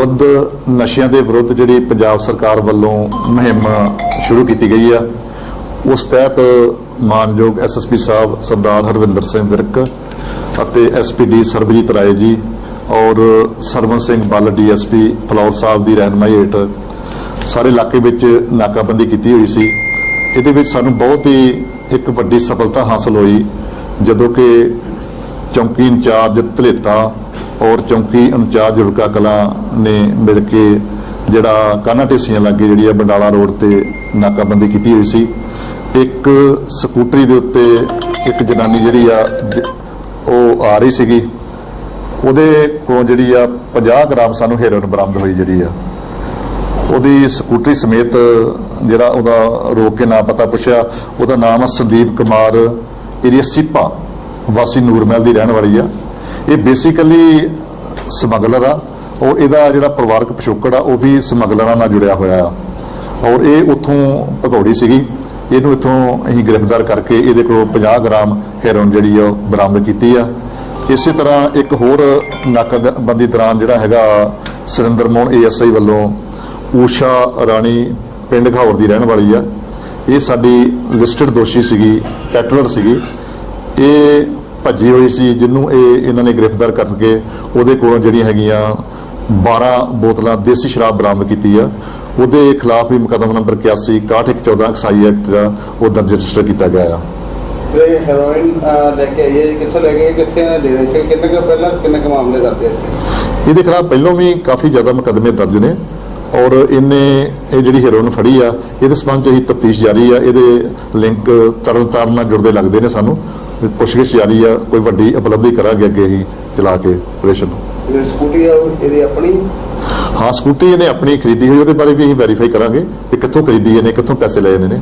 ਵਿਰੁੱਧ ਨਸ਼ਿਆਂ ਦੇ ਵਿਰੁੱਧ ਜਿਹੜੀ ਪੰਜਾਬ ਸਰਕਾਰ ਵੱਲੋਂ ਮੁਹਿੰਮ ਸ਼ੁਰੂ ਕੀਤੀ ਗਈ ਆ, ਉਸ ਤਹਿਤ ਮਾਨਯੋਗ ਐਸਐਸਪੀ ਸਾਹਿਬ ਸਰਦਾਰ ਹਰਵਿੰਦਰ ਸਿੰਘ ਵਿਰਕ ਅਤੇ ਐਸਪੀਡੀ ਸਰਬਜੀਤ ਰਾਏ ਜੀ ਔਰ ਸਰਵਨ ਸਿੰਘ ਬੱਲ ਡੀਐਸਪੀ ਫਲੌਰ ਸਾਹਿਬ ਦੀ ਰਹਿਨਮਾਈ ਹੇਠ ਸਾਰੇ ਇਲਾਕੇ ਵਿੱਚ ਨਾਕਾਬੰਦੀ ਕੀਤੀ ਹੋਈ ਸੀ। ਇਹਦੇ ਵਿੱਚ ਸਾਨੂੰ ਬਹੁਤ ਹੀ ਇੱਕ ਵੱਡੀ ਸਫਲਤਾ ਹਾਸਲ ਹੋਈ, ਜਦੋਂ ਕਿ ਚੌਂਕੀ ਇੰਚਾਰਜ ਧਲੇਤਾ ਔਰ ਚੌਂਕੀ ਇੰਚਾਰਜ ਰੁੜਕਾ ਕਲਾਂ ਨੇ ਮਿਲ ਕੇ ਜਿਹੜਾ ਕਾਨਾ ਢੇਸੀਆਂ ਲੱਗੇ ਜਿਹੜੀ ਆ ਬੰਡਾਲਾ ਰੋਡ ਤੇ ਨਾਕਾਬੰਦੀ ਕੀਤੀ ਹੋਈ ਸੀ। ਇੱਕ ਸਕੂਟਰੀ ਦੇ ਉੱਤੇ ਇੱਕ ਜਨਾਨੀ ਜਿਹੜੀ ਆ ਉਹ ਆ ਰਹੀ ਸੀਗੀ। ਉਹਦੇ ਕੋਲੋਂ ਜਿਹੜੀ ਆ 50 ਗ੍ਰਾਮ ਸਾਨੂੰ ਹੈਰੋਇਨ ਬਰਾਮਦ ਹੋਈ ਜਿਹੜੀ ਆ। ਉਹਦੀ ਸਕੂਟਰੀ ਸਮੇਤ ਜਿਹੜਾ ਉਹਦਾ ਰੋਕ ਕੇ ਨਾਂ ਪਤਾ ਪੁੱਛਿਆ। ਉਹਦਾ ਨਾਮ ਆ ਸੰਦੀਪ ਕੁਮਾਰ ਏਰੀਆ ਸਿੱਪਾ ਵਾਸੀ ਨੂਰਮਹਿਲ ਦੀ ਰਹਿਣ ਵਾਲੀ ਆ। ਇਹ ਬੇਸਿਕਲੀ ਸਮਗਲਰ ਆ। ਔਰ ਇਹਦਾ ਜਿਹੜਾ ਪਰਿਵਾਰਕ ਪਿਛੋਕੜ ਆ, ਉਹ ਵੀ ਸਮਗਲਰਾਂ ਨਾਲ ਜੁੜਿਆ ਹੋਇਆ ਆ। ਔਰ ਇਹ ਉੱਥੋਂ ਭਗੌੜੀ ਸੀਗੀ। ਇਹਨੂੰ ਇੱਥੋਂ ਅਸੀਂ ਗ੍ਰਿਫਤਾਰ ਕਰਕੇ ਇਹਦੇ ਕੋਲੋਂ 50 ਗ੍ਰਾਮ ਹੈਰੋਇਨ ਜਿਹੜੀ ਆ, ਉਹ ਬਰਾਮਦ ਕੀਤੀ ਆ। ਇਸੇ ਤਰ੍ਹਾਂ ਇੱਕ ਹੋਰ ਨਾਕਾਬੰਦੀ ਦੌਰਾਨ ਜਿਹੜਾ ਹੈਗਾ ਸੁਰਿੰਦਰ ਮੋਹਨ ਏਐਸਆਈ ਵੱਲੋਂ ਊਸ਼ਾ ਰਾਣੀ ਪਿੰਡ ਘਾਉਰ ਦੀ ਰਹਿਣ ਵਾਲੀ ਆ। ਇਹ ਸਾਡੀ ਲਿਸਟਡ ਦੋਸ਼ੀ ਸੀਗੀ ਪੈਟਲਰ ਸੀਗੀ। ਇਹ ਭੱਜੀ ਹੋਈ ਸੀ ਜਿਹਨੂੰ ਇਹ ਇਹਨਾਂ ਨੇ ਗ੍ਰਿਫਤਾਰ ਕਰਕੇ ਉਹਦੇ ਕੋਲੋਂ ਜਿਹੜੀਆਂ ਹੈਗੀਆਂ 12 ਬੋਤਲਾਂ ਦੇਸੀ ਸ਼ਰਾਬ ਬਰਾਮਦ ਕੀਤੀ ਆ। ਉਹਦੇ ਖਿਲਾਫ ਵੀ ਮੁਕੱਦਮਾ ਨੰਬਰ 81 6114 ਐਕਸਾਈ ਐਕਟ ਦਾ ਉਹ ਦਰਜ ਰਜਿਸਟਰ ਕੀਤਾ ਗਿਆ ਆ। ਇਹ ਹੈਰੋਇਨ ਅਹ, ਲੈ ਕੇ ਆਏ ਕਿੱਥੋਂ ਲੈ ਕੇ ਆਏ, ਕਿੱਥੇ ਨੇ ਦੇ ਰਹੇ ਸੀ? ਕਿੰਨੇ ਕੁ ਪਹਿਲਾਂ ਕਿੰਨੇ ਕੁ ਮਾਮਲੇ ਦਰਜ ਹੈ ਇਹਦੇ ਖਿਲਾਫ ਪਹਿਲਾਂ ਵੀ ਕਾਫੀ ਜ਼ਿਆਦਾ ਮੁਕੱਦਮੇ ਦਰਜ ਨੇ ਔਰ ਇਹਨੇ ਇਹ ਜਿਹੜੀ ਹੈਰੋਇਨ ਫੜੀ ਆ ਇਹਦੇ ਸਬੰਧ ਚ ਹੀ ਤਫਤੀਸ਼ ਜਾਰੀ ਆ। ਇਹਦੇ ਲਿੰਕ ਤਰਨਤਾਰਨ ਨਾਲ ਜੁੜਦੇ ਲੱਗਦੇ ਨੇ ਸਾਨੂੰ। ਪੁੱਛਗਿੱਛ ਜਾਰੀ ਆ ਕੋਈ ਵੱਡੀ ਉਪਲਬਧੀ ਕਰਾਂਗੇ ਅੱਗੇ ਹੀ ਚਲਾ ਕੇ ਆਪਰੇਸ਼ਨ ਜਿਹੜੀ ਸਕੂਟੀ ਆ ਉਹ ਇਹਦੀ ਆਪਣੀ? ਹਾਂ ਸਕੂਟੀ ਇਹਨੇ ਆਪਣੀ ਖਰੀਦੀ ਹੋਈ ਉਹਦੇ ਬਾਰੇ ਵੀ ਅਸੀਂ ਵੈਰੀਫਾਈ ਕਰਾਂਗੇ ਕਿ ਕਿੱਥੋਂ ਖਰੀਦੀ ਇਹਨੇ ਕਿੱਥੋਂ ਪੈਸੇ ਲਏ ਇਹਨੇ ਨੇ।